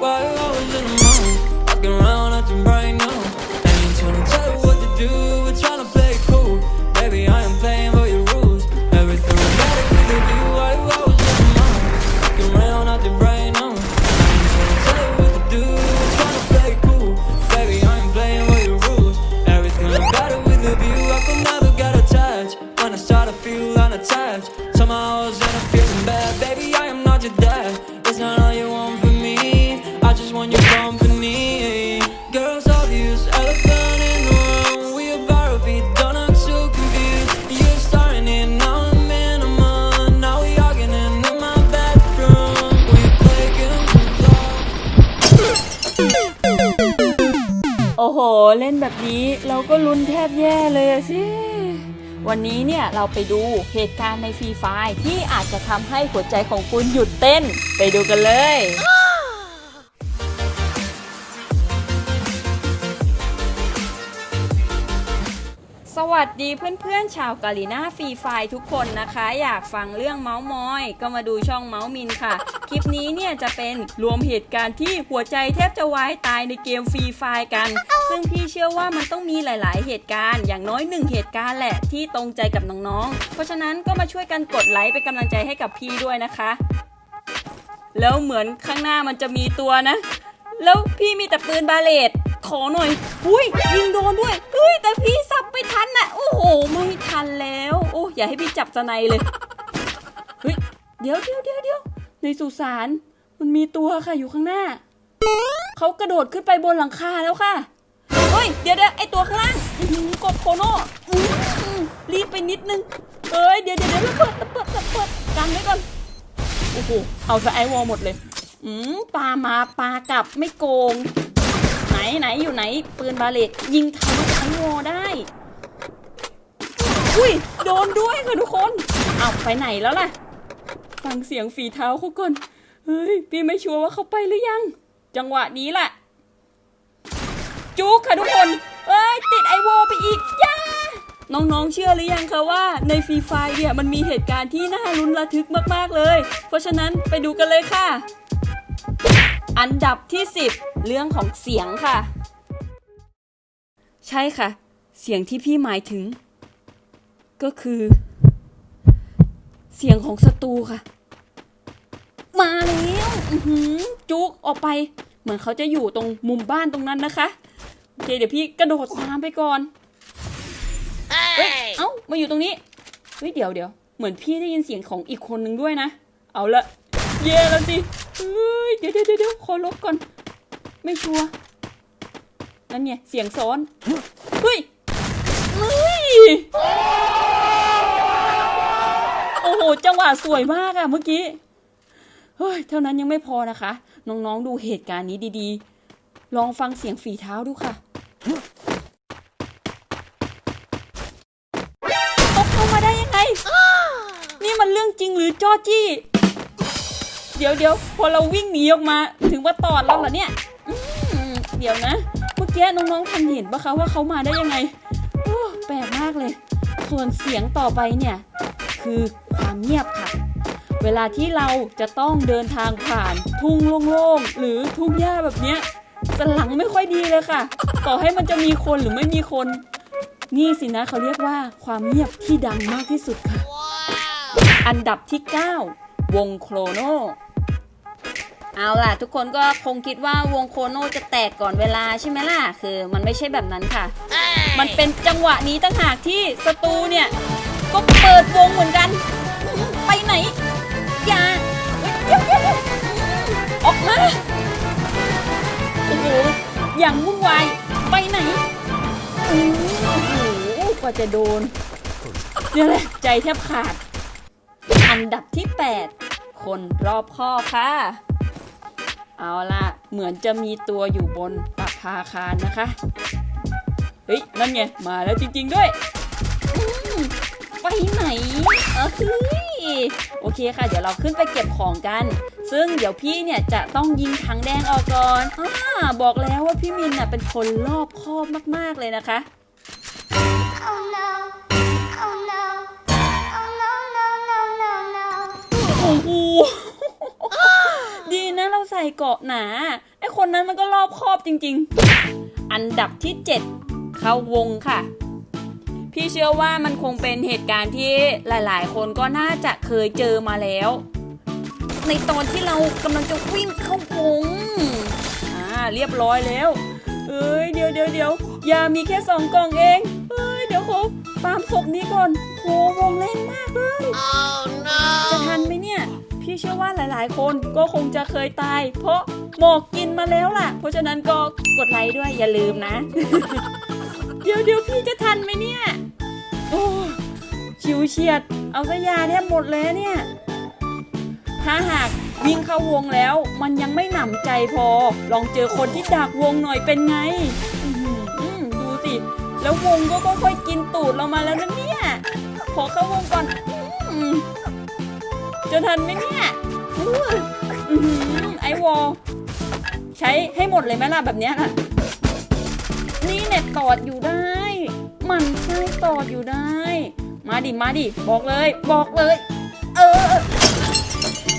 While I was in the mood, walking around acting brand new. Ain't trying to tell you what to do, โอ้โห เล่นแบบนี้เราก็ลุ้นแทบแย่เลยสิ วันนี้เนี่ยเราไปดูเหตุการณ์ในฟรีไฟที่อาจจะทำให้หัวใจของคุณหยุดเต้น ไปดูกันเลย วัสดีเพื่อนๆชาวกาลีน่าฟรีไฟทุกคนนะคะ อยากฟังเรื่องเมาส์มอย ก็มาดูช่องเมาส์มินค่ะ คลิปนี้เนี่ยจะเป็นรวมเหตุการณ์ที่หัวใจแทบจะวายตายในเกมฟรีไฟกัน ซึ่งพี่เชื่อว่ามันต้องมีหลาย ๆ เหตุการณ์อย่างน้อยหนึ่งเหตุการณ์แหละที่ตรงใจกับน้องๆ เพราะฉะนั้นก็มาช่วยกันกดไลค์เป็นกำลังใจให้กับพี่ด้วยนะคะ แล้วเหมือนข้างหน้ามันจะมีตัวนะ แล้วพี่มีแต่ปืนบาเลต ขอหน่อย อุ้ยยิงโดนด้วยเฮ้ยแต่พี่สับไปทันน่ะ โอ้โห ไม่ทันแล้ว โอ้อย่าให้พี่จับสไนเลย เฮ้ย เดี๋ยวเดี๋ยวเดี๋ยวเดี๋ยวในสุสานมันมีตัวค่ะอยู่ข้างหน้า เขากระโดดขึ้นไปบนหลังคาแล้วค่ะ เฮ้ย เดี๋ยวเดี๋ยวไอตัวข้างล่างกดโคโน่รีบไปนิดนึงเอ้ย เดี๋ยวเดี๋ยวเดี๋ยวระเบิดระเบิดระเบิดกันไว้ก่อน โอ้โห เอาสไอวอลหมดเลย อืมปลามาปลากลับไม่โกง ไหนไหนอยู่ไหน ปืนบาเลตยิงทะลุไอวอลได้ อุ้ยโดนด้วยค่ะทุกคนเอาไปไหนแล้วล่ะ ฟังเสียงฝีเท้าเขาก่อนเฮ้ยพี่ไม่ชัวร์ว่าเขาไปหรือยัง จังหวะนี้แหละจุกค่ะทุกคนเอ้ยติดไอวไปอีกย่าน้องๆ เชื่อหรือยังคะว่าในฟรีไฟเนี่ยมันมีเหตุการณ์ที่น่าลุ้นระทึกมากๆเลย เพราะฉะนั้นไปดูกันเลยค่ะ อันดับที่ 10 เรื่องของเสียงค่ะ ใช่ค่ะ เสียงที่พี่หมายถึง ก็คือ เสียงของศัตรูค่ะ มาแล้วอื้อหือจุกออกไป เหมือนเขาจะอยู่ตรงมุมบ้านตรงนั้นนะคะโอเคเดี๋ยวพี่กระโดดตามไปก่อนเฮ้ยเอ้ามาอยู่ตรงนี้เฮ้ยเดี๋ยวเดี๋ยวเหมือนพี่ได้ยินเสียงของอีกคนนึงด้วยนะ เอาละเย่แล้วสิ เดี๋ยวเดี๋ยวเดี๋ยวขอลบก่อน ไม่ชัวร์นั่นไงเสียงซ้อน เฮ้ยเฮ้ยโอ้โห จังหวะสวยมากอะเมื่อกี้ เฮ้ย เท่านั้นยังไม่พอนะคะ น้องๆดูเหตุการณ์นี้ดีๆ ลองฟังเสียงฝีเท้าดูค่ะเขาเข้ามาได้ยังไง นี่มันเรื่องจริงหรือจอจี้ ดี๋ยวเดี๋ยวพอเราวิ่งหนีออกมา ถึงว่าตอดเราเหรอเนี่ยอืมเดี๋ยวนะ เมื่อกี้น้องๆทันเห็นปะคะว่าเขามาได้ยังไงโอ้แปลกมากเลย ส่วนเสียงต่อไปเนี่ย คือความเงียบค่ะ เวลาที่เราจะต้องเดินทางผ่าน ทุ่งโล่งๆหรือทุ่งหญ้าแบบเนี้ยสนหลังไม่ค่อยดีเลยค่ะ ต่อให้มันจะมีคนหรือไม่มีคน นี่สินะเขาเรียกว่าความเงียบที่ดังมากที่สุดค่ะ อันดับที่ 9 วงโครโน เอาล่ะ ทุกคนก็คงคิดว่าวงโครโนจะแตกก่อนเวลาใช่ไหมล่ะ คือมันไม่ใช่แบบนั้นค่ะ มันเป็นจังหวะนี้ต่างหากที่ศัตรูเนี่ย ก็เปิดวงเหมือนกัน ไปไหน อย่าเฮ้ยเดี๋ยวเดี๋ยวเดี๋ยวออกมาโอ้โหอย่างวุ่นวายไปไหนอือโอ้โหกว่าจะโดนเนี่ยแหละใจแทบขาด อันดับที่ 8 คนรอบคอบค่ะ เอาล่ะเหมือนจะมีตัวอยู่บนปะพาคารนะคะ เฮ้ย นั่นไง มาแล้วจริง ๆ ด้วยอืมไปไหนเออคือโอเคค่ะ เดี๋ยวเราขึ้นไปเก็บของกัน ซึ่งเดี๋ยวพี่เนี่ยจะต้องยิงถังแดงออกก่อนอาบอกแล้วว่าพี่มินน่ะเป็นคนรอบคอบมากๆเลยนะคะ Oh no. Oh no. Oh no, no, no, no, no. โอ้โห เกาะหนา ไอคนนั้นมันก็รอบคอบจริง ๆ อันดับที่ 7 เข้าวงค่ะ พี่เชื่อว่ามันคงเป็นเหตุการณ์ที่หลายๆ คนก็น่าจะเคยเจอมาแล้ว ในตอนที่เรากำลังจะวิ่งเข้าวงอ่าเรียบร้อยแล้วเอ้ยเดี๋ยวเดี๋ยวเดี๋ยวยามีแค่สองกล่องเองเอ้ยเดี๋ยวขอฟาร์มศพนี้ก่อนโหวงเล่นมากเลยจะทันไหมเนี่ย พี่เชื่อว่าหลายๆ คนก็คงจะเคยตาย เพราะหมอกกินมาแล้วล่ะ เพราะฉะนั้นก็กดไลค์ด้วยอย่าลืมนะ เดี๋ยวเดี๋ยวพี่จะทันไหมเนี่ย โอ้ชิวเฉียด เอาซะยาแทบหมดเลยเนี่ย ถ้าหากวิ่งเข้าวงแล้ว มันยังไม่หนำใจพอ ลองเจอคนที่ดักวงหน่อยเป็นไงอือหือดูสิ แล้ววงก็ค่อยๆกินตูดเรามาแล้วนะเนี่ย ขอเข้าวงก่อนอ จะทันไหมเนี่ยอื้ออื้อหือไอวอลใช้ให้หมดเลยไหมล่ะแบบเนี้ยน่ะ นี่เน็ตตอดอยู่ได้ มันใช่ตอดอยู่ได้ มาดิมาดิบอกเลย บอกเลย เออ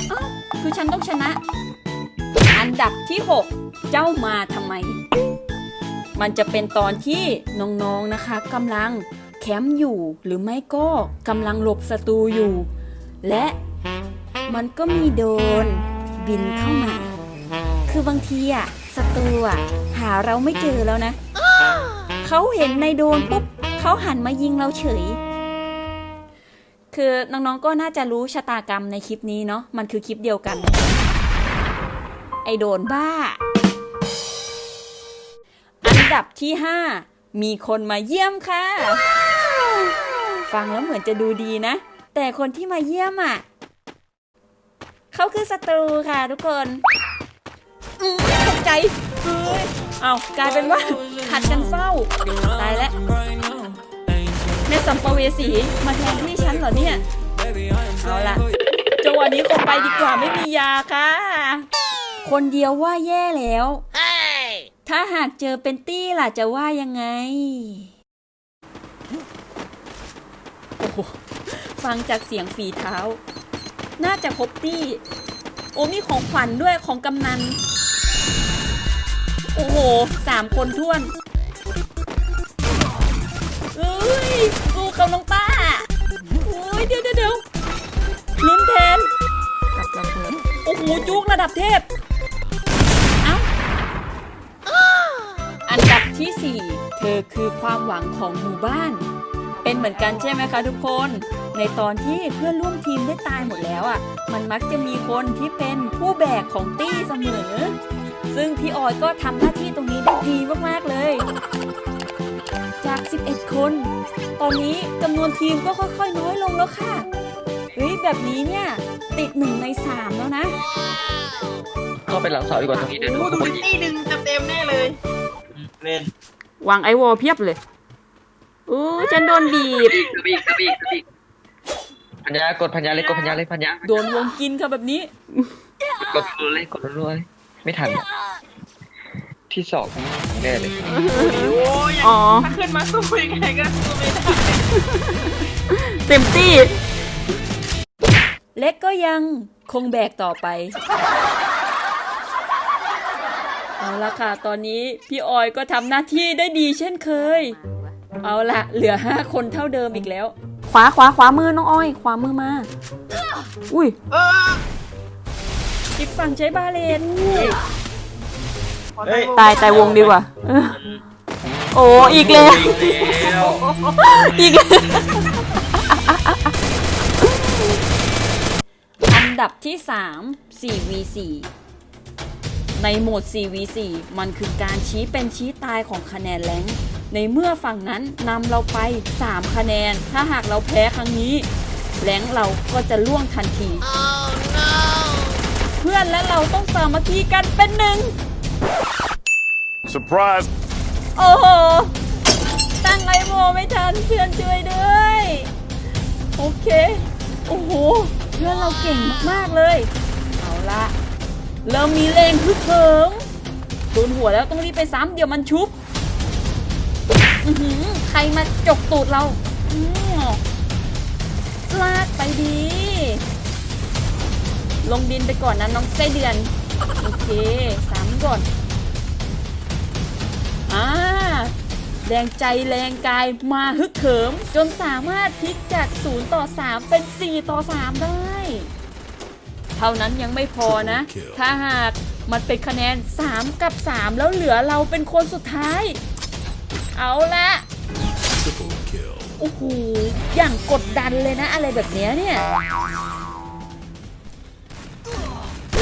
เอ้าคือฉันต้องชนะ อันดับที่ 6 เจ้ามาทำไม มันจะเป็นตอนที่น้องๆนะคะกำลังแคมป์อยู่หรือไม่ก็กำลังหลบศัตรูอยู่ และ มันก็มีโดน บินเข้ามา คือบางทีอะศัตรูอะหาเราไม่เจอแล้วนะ เขาเห็นในโดนปุ๊บเขาหันมายิงเราเฉย คือน้องๆก็น่าจะรู้ชะตากรรมในคลิปนี้เนาะ มันคือคลิปเดียวกัน ไอโดนบ้า อันดับที่ 5 มีคนมาเยี่ยมค่ะ ฟังแล้วเหมือนจะดูดีนะ แต่คนที่มาเยี่ยมอะ เขาคือศัตรูค่ะทุกคนอืมตกใจเฮ้ยเอากลายเป็นว่าผัดกันเฝ้า ตายแล้ว right now. Ain't ในสัมภเวสีมาแทนที่ฉันเหรอเนี่ย baby, I am เอา playing ล่ะ for you. จังหวะนี้คงไปดีกว่าไม่มียาค่ะ คนเดียวว่าแย่แล้ว ถ้าหากเจอเป็นตี้ล่ะจะว่ายังไง โอ้โหฟังจากเสียงฝีเท้า น่าจะครบตี้ โอ้มีของขวัญด้วยของกำนัน โอ้โหสามคนท้วนเอ้ยสู้กับน้องต้าโอ้ยเดี๋ยวเดี๋ยวเดี๋ยวลุ้นแทนกับระเบิดโอ้โหจุกระดับเทพ เอ้า อันดับที่ 4 เธอคือความหวังของหมู่บ้าน เป็นเหมือนกันใช่ไหมคะทุกคน ในตอนที่เพื่อนร่วมทีมได้ตายหมดแล้วอะ มันมักจะมีคนที่เป็นผู้แบกของตี้เสมอ ซึ่งพี่ออยก็ทำหน้าที่ตรงนี้ได้ดีมากๆเลย จาก 11 คน ตอนนี้จำนวนทีมก็ค่อยๆ น้อยลงแล้วค่ะ เฮ้ย แบบนี้เนี่ย ติดหนึ่งในสามแล้วนะเข้าไปหลังเสาดีกว่าตรงนี้เดี๋ยวโอ้โดนดูคนดิยิงตี้ดึงเต็มๆแน่เลย เล่นวางไอวอลเพียบเลยอู้ฉันโดนบีบบีกบีกบีกบีก พัญญากดพัญญาเลยกดพัญญาเลยพัญญาโดนวงกินค่ะแบบนี้ กดรัวๆเลยกดรัวๆเลยไม่ทันอะที่สองแน่เลยโอ้ยยังอ๋อ ถ้าขึ้นมาสู้ยังไงก็สู้ไม่ได้เต็มที่ เล็กก็ยังคงแบกต่อไป เอาละค่ะ ตอนนี้พี่ออยก็ทำหน้าที่ได้ดีเช่นเคย เอาละเหลือห้าคนเท่าเดิมอีกแล้วข วาขวาขวามือน้องอ้อยขวามือมา อุ้ยเอออีกฝั่งใช้บาเลนขอเฮ้ย ตายตายวงดีกว่าเออโอ้อีกแล้วแล้วอีกอันดับที่ 3 4v4 ในโหมด 4v4 มันคือการชี้เป็นชี้ตายของคะแนนแรงค์ ในเมื่อฝั่งนั้นนำเราไป 3 คะแนน ถ้าหากเราแพ้ครั้งนี้แรงค์เราก็จะล่วงทันทีเพื่อนและเราต้องสามัคคีกันเป็นหนึ่ง Surprise! โอ้โห ตั้งไอโมไม่ทันเพื่อนช่วยด้วย โอเค โอ้โห เพื่อนเราเก่งมากๆเลย เอาละเริ่มมีแรงฮึกเหิมโดนหัวแล้วต้องรีบไปซ้ำเดี๋ยวมันชุบอือหือ ใครมาจกตูดเราอือลากไปดี ลงดินไปก่อนนะน้องไส้เดือน โอเคสามก่อน อ่า แรงใจแรงกายมาฮึกเหิม จนสามารถพลิกจาก 0 ต่อ 3 เป็น 4 ต่อ 3 ได้ เท่านั้นยังไม่พอนะ ถ้าหากมันเป็นคะแนน 3 กับ 3 แล้วเหลือเราเป็นคนสุดท้าย เอาละโอ้โหอย่างกดดันเลยนะอะไรแบบเนี้ยเนี่ย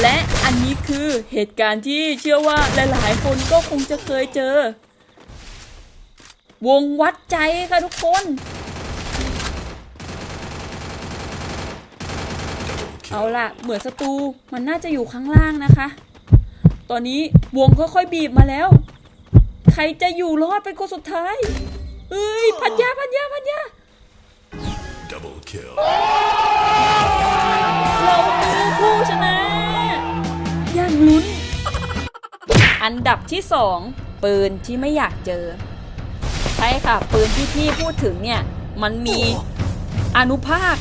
และอันนี้คือเหตุการณ์ที่เชื่อว่าหลาย ๆ คนก็คงจะเคยเจอ วงวัดใจค่ะทุกคน เอาล่ะ เหมือนศัตรูมันน่าจะอยู่ข้างล่างนะคะ ตอนนี้วงค่อยๆบีบมาแล้ว ใครจะอยู่รอดเป็นคนสุดท้ายเอ้ยพันยาพันยาพันยา Double kill. เราคือผู้ชนะอย่างลุ้น อันดับที่สองปืนที่ไม่อยากเจอ ใช่ค่ะ ปืนที่พี่พูดถึงเนี่ย มันมีอนุภาค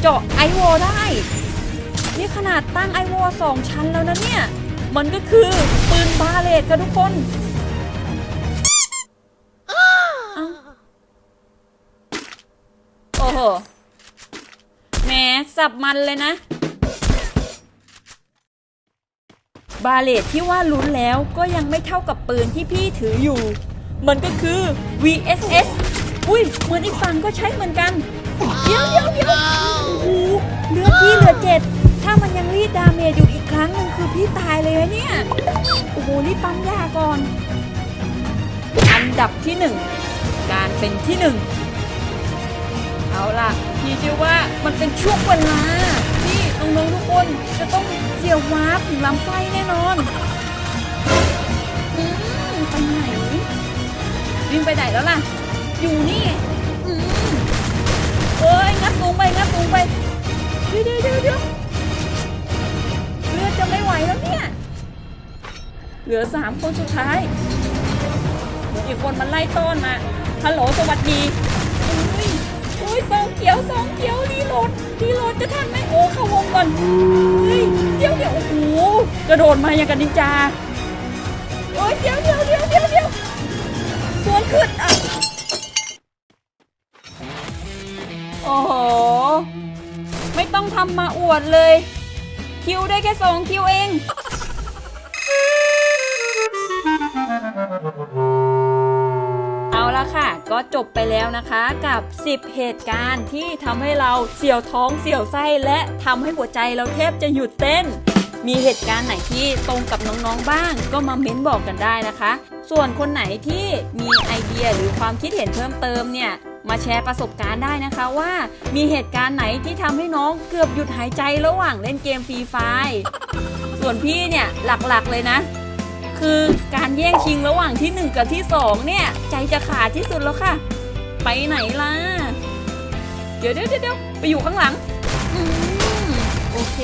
เจาะไอวอลได้ นี่ขนาดตั้งไอวอลสองชั้นแล้วนะเนี่ย มันก็คือปืนบาเลตค่ะทุกคน อ้โหแหมสับมันเลยนะ บาเลตที่ว่าลุ้นแล้วก็ยังไม่เท่ากับปืนที่พี่ถืออยู่ มันก็คือ VSS อุ้ยเหมือนอีกฝั่งก็ใช้เหมือนกัน เดี๋ยวเดี๋ยวเดี๋ยวโอ้โหเหลือพี่เหลือเจ็ดถ้ามันยังรีดดาเมจอยู่อีกครั้งหนึ่งคือพี่ตายเลยเนี่ย โอ้โหรีบปั๊มยาก่อน อันดับที่หนึ่งการเป็นที่หนึ่ง เอาล่ะพี่เชื่อว่ามันเป็นช่วงเวลาที่น้องๆทุกคนจะต้องเสียววาร์ปถึงลำไส้แน่นอนอืมไปไหนวิ่งไปไหนแล้วล่ะ อยู่นี่อืมเอ้ยงัดสูงไปงัดสูงไปเดี๋ยวเดี๋ยวเดี๋ยวเดี๋ยวเลือดจะไม่ไหวแล้วเนี่ยเหลือสามคนสุดท้ายอีกคนมันไล่ต้อนมาฮัลโหลสวัสดี สองเขียวซองเขียวรีโหลดรีโหลดจะทันไหมโอ้เข้าวงก่อนเฮ้ยเดี๋ยวเดี๋ยวโอ้โหกระโดดมาอย่างกับนินจาโอ้ยเดี๋ยวเดี๋ยวเดี๋ยวเดี๋ยวเดี๋ยวสวนขึ้นอะโอ้โหไม่ต้องทำมาอวดเลย คิวได้แค่สองคิวเอง ละค่ะ ก็จบไปแล้วนะคะกับ 10 เหตุการณ์ที่ทำให้เราเสียวท้องเสียวไส้และทำให้หัวใจเราแทบจะหยุดเต้น มีเหตุการณ์ไหนที่ตรงกับน้องๆบ้าง ก็มาเม้นบอกกันได้นะคะ ส่วนคนไหนที่มีไอเดียหรือความคิดเห็นเพิ่มเติมเนี่ยมาแชร์ประสบการณ์ได้นะคะว่ามีเหตุการณ์ไหนที่ทำให้น้องเกือบหยุดหายใจระหว่างเล่นเกมฟรีไฟส่วนพี่เนี่ยหลักๆเลยนะ คือการแย่งชิงระหว่างที่ 1 กับที่ 2 เนี่ย ใจจะขาดที่สุดแล้วค่ะ ไปไหนล่ะ เดี๋ยวเดี๋ยวเดี๋ยวไปอยู่ข้างหลังอโอเค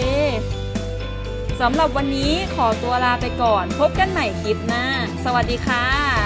สำหรับวันนี้ขอตัวลาไปก่อน พบกันใหม่คลิปหน้า สวัสดีค่ะ